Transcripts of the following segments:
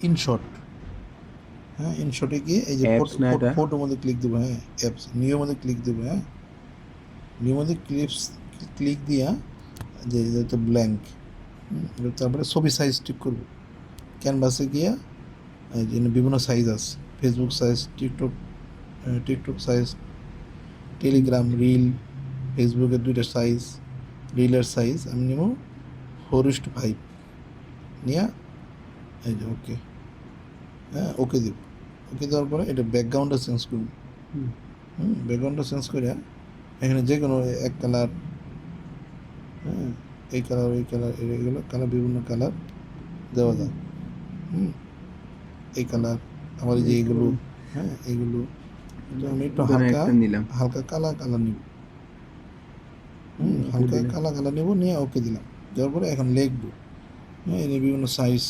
InShot হ্যাঁ ইনশটে গিয়ে এই যে? ফটোর মধ্যে ক্লিক দেবো হ্যাঁ অ্যাপস নিউর মধ্যে ক্লিক দেবো হ্যাঁ। নিউর মধ্যে ক্লিপস ক্লিক দিয়া যে এটা ব্ল্যাঙ্ক তারপরে ছবি সাইজ ঠিক করব। ক্যানভাসে গিয়া এই যে বিভিন্ন সাইজ আছে Facebook size TikTok TikTok size Telegram reel ফেসবুকের দুইটা সাইজ রিলের সাইজ আমি নেব ফোর ইস টু ফাইভ নিয়ে এই যে ওকে হ্যাঁ ওকে দিব। ওকে দেওয়ার পরে এটা ব্যাকগ্রাউন্ডটা চেঞ্জ করব। হুম। ব্যাকগ্রাউন্ডটা চেঞ্জ করে এখানে যে কোনো এক কালার হ্যাঁ এই কালার ওই কালার এগুলো কালার বিভিন্ন কালার দেওয়া যায়। হুম এই কালার এই যে এইগুলো হ্যাঁ এইগুলো আমি একটু হালকা নিলাম। হালকা কালা কালার নিব। হুম হালকা। কালা কালার নিব নিয়ে ওকে দিলাম। দেওয়ার পরে এখন লিখব। হ্যাঁ বিভিন্ন সাইজ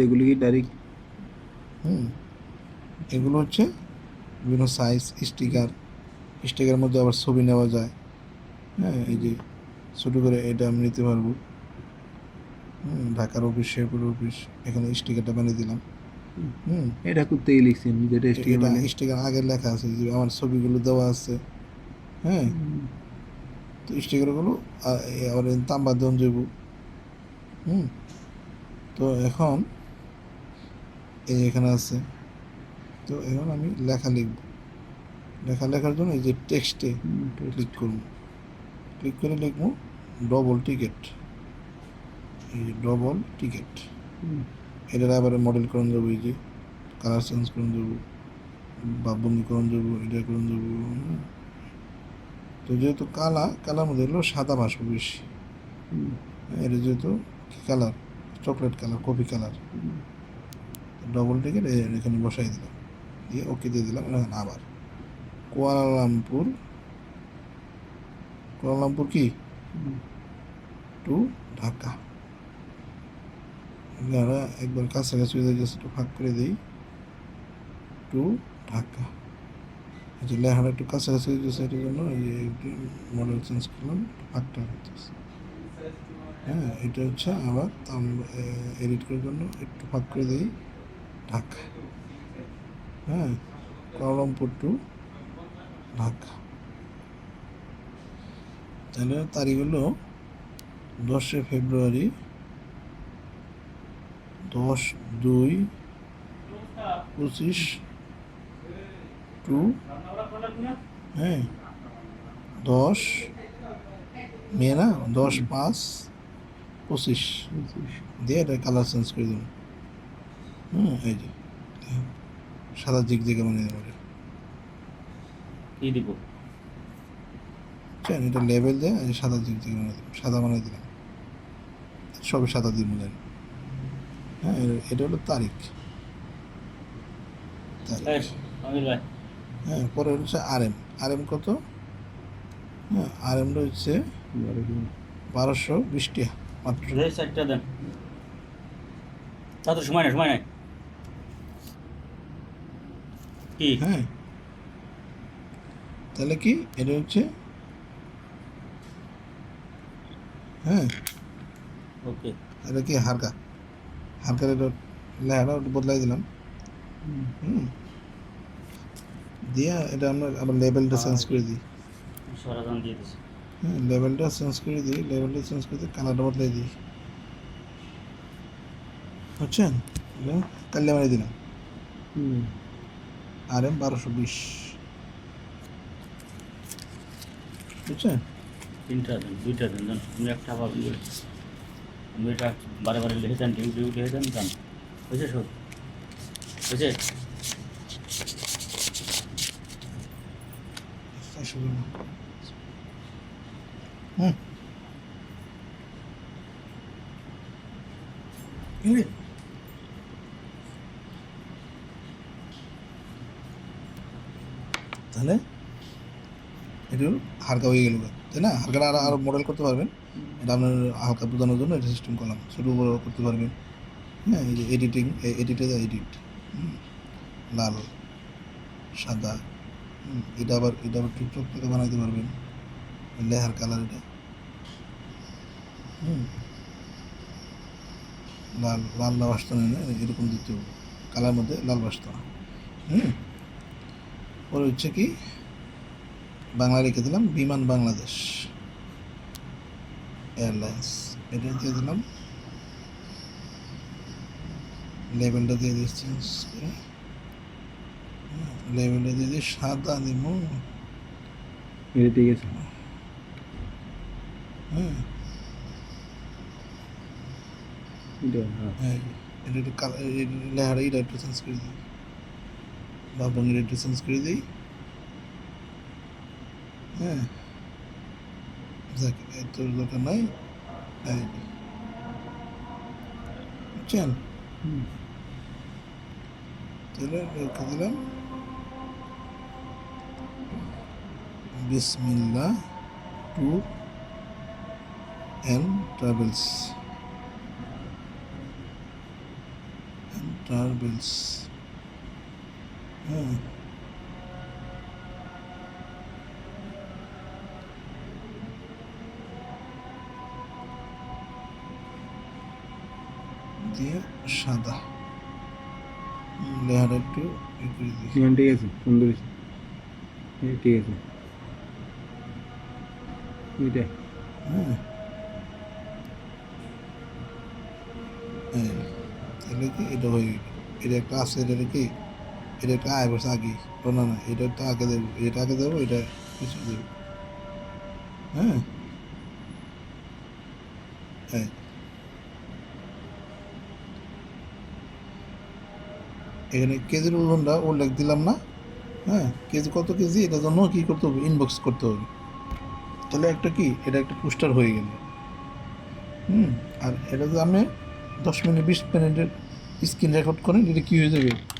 এগুলো কি ডাইরেক্ট হুম। এগুলো হচ্ছে বিভিন্ন সাইজ স্টিকার স্টিকারের মধ্যে আবার ছবি নেওয়া যায়। হ্যাঁ এই যে ছোটো করে এটা আমি নিতে পারব। হুম ঢাকার অফিস শেরপুর অফিস এখানে স্টিকারটা বানিয়ে দিলাম। হুম। এটা করতেই লিখছি আমি যেটা স্টিকার স্টিকার আগে লেখা আছে যে আমার ছবিগুলো দেওয়া আছে। হ্যাঁ। তো স্টিকারগুলো আবার তাম্বা দেন যাব হুম। তো এখন এই এখানে আছে। তো এখন আমি লেখা লিখব। লেখা লেখার জন্য এই যে টেক্সটে ক্লিক করব। ক্লিক করে লিখব ডবল টিকিট এই ডবল টিকিট এটার আবার মডেল করুন যাব এই যে কালার চেঞ্জ করুন যাব বা বন্দি করুন যাব এটা করুন যাব হ্যাঁ। তো যেহেতু কালা কালার মধ্যে হলো সাদা ভাসবো বেশি। হ্যাঁ, এটা যেহেতু কি colour? Chocolate colour coffee colour. Double ticket এখানে বসাই দিলাম। দিয়ে ওকে দিয়ে দিলাম এখন আবার। কুয়ালালামপুর কুয়ালালামপুর কি? টু ঢাকা। যারা একবার কাছাকাছি হয়ে যাচ্ছে একটু ফাঁক করে দিই। টু ঢাকা। এই যে একটু কাছাকাছি হয়ে যাচ্ছে এটার জন্য এই মডেল চেঞ্জ করলাম ফাঁকটা হইতেছে হ্যাঁ এটা হচ্ছে আবার এডিট করার জন্য একটু ফাঁক করে দিই। ঢাকা হ্যাঁ কুয়ালালামপুর টু ঢাকা তাহলে তারিখ হলো দশে ফেব্রুয়ারি দশ দুই পঁচিশ টু হ্যাঁ দশ মে না দশ পাঁচ পঁচিশ। দিয়ে এটা কালার চেঞ্জ করে দিন। হুম। এই যে সাদা জিগ জিগে বানিয়ে দেবো। কি দিব? বুঝছেন এটা লেবেল দিয়ে এই সাদা জিগ জিগে বানিয়ে দিলাম সাদা বানিয়ে দিলাম। সবে সাদা দিন জানি হ্যাঁ এটা- হলো তারিখ। হ্যাঁ পরে হচ্ছে আর এম আর এম কত? হ্যাঁ আর এমটা হচ্ছে বারোশো বিশ টাকা মাত্র। চারটা দেন। তা তো সময় নাই সময় নাই। কি? হ্যাঁ। তাহলে কি? এটা হচ্ছে হ্যাঁ। ওকে। এটা কি হালকা হালকার এটা একটু বদলাই দিলাম। হুম। দিয়ে এটা আমরা আবার লেভেলটা চেঞ্জ করে দিই। সরাজন দিয়ে দিছি। হ্যাঁ লেভেলটা চেঞ্জ করে দিই লেভেলটা চেঞ্জ করে দিই কালারটা বদলাই দিই। বুঝছেন? কাল্লে মারি দিলাম। আর এম বারোশো বিশ। বুঝছেন? তিনটা দেন দুইটা দেন দেন। আমি একটা পাবেন বলে আমি এটা বারে বারে লিখে দেন ডিউ ডিউ লিখে দেন দেন। হয়েছে সব? গ্রাম। হুম। তাহলে এটা হলো হালকা হয়ে গেল তাই না? হালকাটা আর আরও মডেল করতে পারবেন। এটা আপনার হালকা বোঝানোর জন্য এটা সিস্টেম করলাম। ছোটো বড় করতে পারবেন। হ্যাঁ এই যে এডিটিং এডিটে এডিট লাল, সাদা এটা আবার এটা আবার টুকটুক থেকে বানাইতে পারবেন। লেহার কালার এটা। হুম, লাল লাল লাল আসতো না, এরকম দিতে হবে। কালার মধ্যে লাল আসতো না। হুম পরে হচ্ছে কি? বাংলা রেখে দিলাম বিমান বাংলাদেশ এয়ারলাইন্স। এটা দিয়ে দিলাম। লেভেলটা দিয়ে দিচ্ছি লেভেলটা দিয়ে দিয়ে সাদা দিব ঠিক আছে। হ্যাঁ এটা হ্যাঁ। এটা একটু কালার লেহারা এটা একটু চেঞ্জ করে দিই বা রঙের একটু চেঞ্জ করে দিই হ্যাঁ যাক এত দরকার নাই এই যে। বুঝছেন হুম। তাহলে রেখে দিলাম Bismillah tour and travels and travels হ্যাঁ দিয়ে সাদা লেহার একটু হ্যাঁ, ঠিক আছে সুন্দর হয়েছে ঠিক আছে। এটা হ্যাঁ হ্যাঁ তাহলে কি এটা হয়ে গেল? এটা একটা আছে এটা কি? এটা একটা আয় বসে আগে। না না, এটা একটা আগে দেবো। এটা আগে দেবো, এটা কিছু দেবো। হ্যাঁ? হ্যাঁ। এখানে কেজির ওজনটা উল্লেখ দিলাম না। হ্যাঁ কেজি কত কেজি? এটার জন্য কী করতে হবে? ইনবক্স করতে হবে। তাহলে একটা কি? এটা একটা পোস্টার হয়ে গেল। হুম, আর এটা যদি আপনি দশ মিনিট, বিশ মিনিটের স্ক্রিন রেকর্ড করেন এটা কী হয়ে যাবে?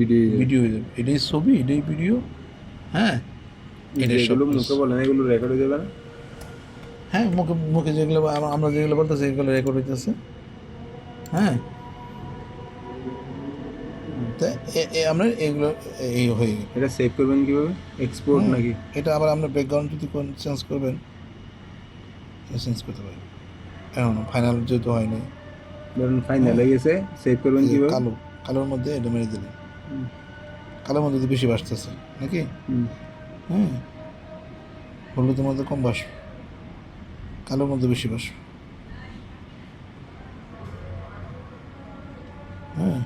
ভিডিও ভিডিও হয়ে যাবে। এটাই ছবি এটাই ভিডিও হ্যাঁ? এটাই সব। মুখে বলে না এগুলো রেকর্ড হয়ে যাবে না? হ্যাঁ মুখে মুখে যেগুলো আমরা যেগুলো বলতেছি এগুলো রেকর্ড হইতেছে। হ্যাঁ? তা আমরা এগুলো এই হয়ে গেল। এটা সেভ করবেন কীভাবে? এক্সপোর্ট নাকি? এটা আবার আমরা ব্যাকগ্রাউন্ড যদি কোন চেঞ্জ করবেন চেঞ্জ করতে পারি। এখন ফাইনাল যেহেতু হয়নি। ধরুন ফাইনাল হয়ে গেছে সেভ করবেন কীভাবে? কালো কালোর মধ্যে এটা মেরে দিলেন। কালোর মধ্যে তো বেশি বাসতেছে নাকি? হুম। হ্যাঁ হলুদের মধ্যে কম বাস কালোর মধ্যে বেশি বাস হ্যাঁ।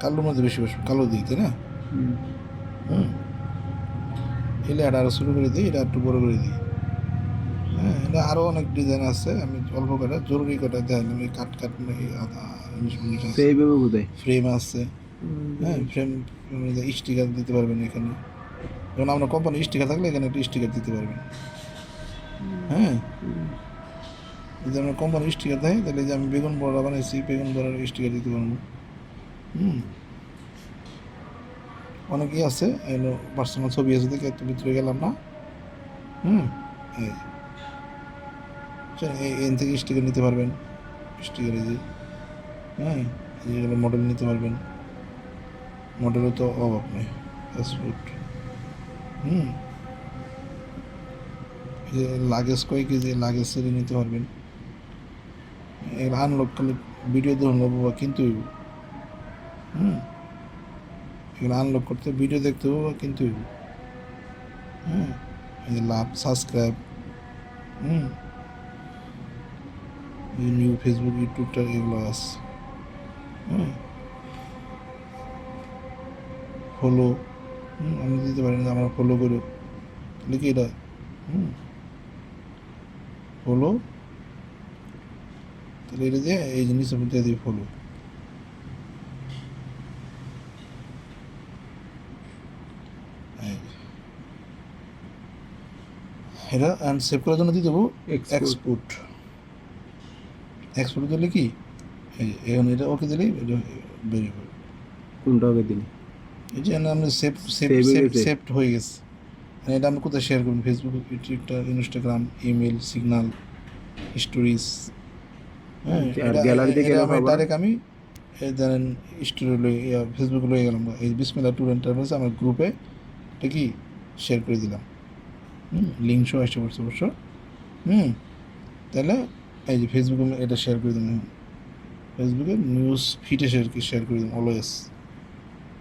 কালোর মধ্যে বেশি বাস কালো দিই তাই না? হুম। এলে এটা আরও শুরু করে দিই এটা একটু বড় করে দিই। হ্যাঁ এটা আরও অনেক ডিজাইন আছে আমি অল্প করে জরুরি করে দেয় আমি কাট কাট হবে কোথায় ফ্রেম আছে। হ্যাঁ ফ্রেম স্টিকার দিতে পারবেন এখানে। যেমন আমরা কোম্পানি স্টিকার থাকলে এখানে একটা স্টিকার দিতে পারবেন। হ্যাঁ। যদি আমরা কোম্পানি স্টিকার দেয়, তাহলে যে আমি বেগুন বড়া বানাইছি, বেগুন বড়ার স্টিকার দিতে পারব। হুম। অনেকেই আছে এগুলো পার্সোনাল ছবি আছে দেখে এত ভিতরে গেলাম না। হুম। এই। এন থেকে স্টিকার নিতে পারবেন স্টিকার যে। হ্যাঁ মডেল নিতে পারবেন। মডেলও তো অভাব নেই পাসপোর্ট হুম। যে লাগেজ কয় কেজি লাগেজ সেরে নিতে পারবেন। এগুলো আনলক করলে ভিডিও ধরুন বাবা কিন্তু হইব। হুম। এগুলো আনলক করতে ভিডিও দেখতে হবে বা কিনতে হইব। হ্যাঁ লাভ সাবস্ক্রাইব হুম। নিউ ফেসবুক ইউটিউবটা এগুলো আছে। ফলো আমি দিতে পারি না আমরা ফলো করো। কি এটা? ফলো তাহলে এটা দিয়ে এই জিনিসের মধ্যে দিই ফলো এটা অ্যান্ড সেভ করার জন্য দিয়ে দেবো. এক্সপোর্ট এক্সপোর্ট দিলে কি? এই এটা ওকে দিলেই বেরিয়ে পড়বে কোনটা হবে দিন এই যে আমরা সেভ সেভ হয়ে সেভ হয়ে গেছে। আর এটা আমরা কোথায় শেয়ার করবেন Facebook Twitter Instagram email Signal stories হ্যাঁ আর gallery তে গেলে পাবা? ডাইরেক্ট আমি ধরেন স্টোরি লই ফেসবুক লয়ে গেলাম। এই বিসমিল্লা ট্যুর ট্রাভেলস আমার গ্রুপে এটা কি শেয়ার করে দিলাম। হুম লিঙ্ক শো আসতে পারছে অবশ্য। হুম তাহলে এই যে ফেসবুকে এটা শেয়ার করে দিন ফেসবুকে নিউজ ফিটে শেয়ার শেয়ার করে দিন অলওয়েজ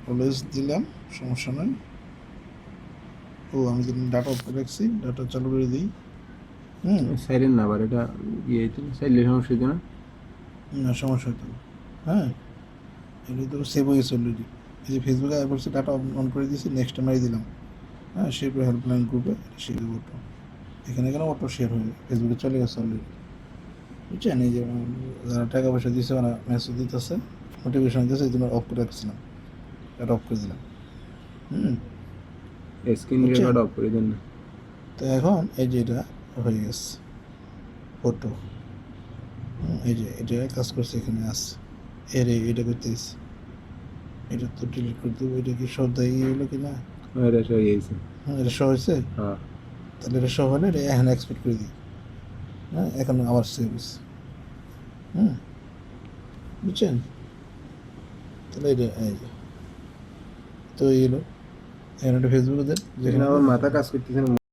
অলওয়েজ দিলাম সমস্যা নয় ও আমি যদি ডাটা অফ রাখছি ডাটা চালু করে দিই। হুম। সাইলেন্ট না আবার এটা ইয়ে হয়েছে সাইলেন্ট সমস্যা হয়েছে না? না সমস্যা না। হ্যাঁ। এটা তো সেভ হয়ে গেছে অলরেডি এই যে ফেসবুকে আই বলছে ডাটা অন করে দিয়েছি নেক্সট মারি দিলাম। হ্যাঁ করে হেল্পলাইন গ্রুপে শেয়ার দেবো অটো এখানে কেন অটো শেয়ার হয়ে ফেসবুকে চলে গেছে অলরেডি বুঝছেন? এই যে যারা টাকা পয়সা দিচ্ছে ওরা মেসেজ দিতেছে নোটিফিকেশন দিতেছে এই জন্য অফ করে রাখছিলাম। এটা অফ করে দিলাম। হুম? স্ক্রিন রেকর্ড অফ করে দেন না। তো এখন এই যে এটা হয়ে গেছে। ফটো এই যে এটা কাজ করছে এখানে আছে এর এটা করতে এটা তো ডিলিট করে দেবো এটা কি সব দায়ী হলো কি না এটা ইয়ে হয়েছে হ্যাঁ এটা সব হয়েছে? হ্যাঁ। তাহলে এটা সব হলে এটা এখন এক্সপোর্ট করে দিই। হ্যাঁ এখন আওয়ার সার্ভিস হ্যাঁ বুঝছেন? তাহলে এটা এই যে। তো এই হলো এখানে একটা ফেসবুকে দেন যেখানে আমার মাথা কাজ করতেছে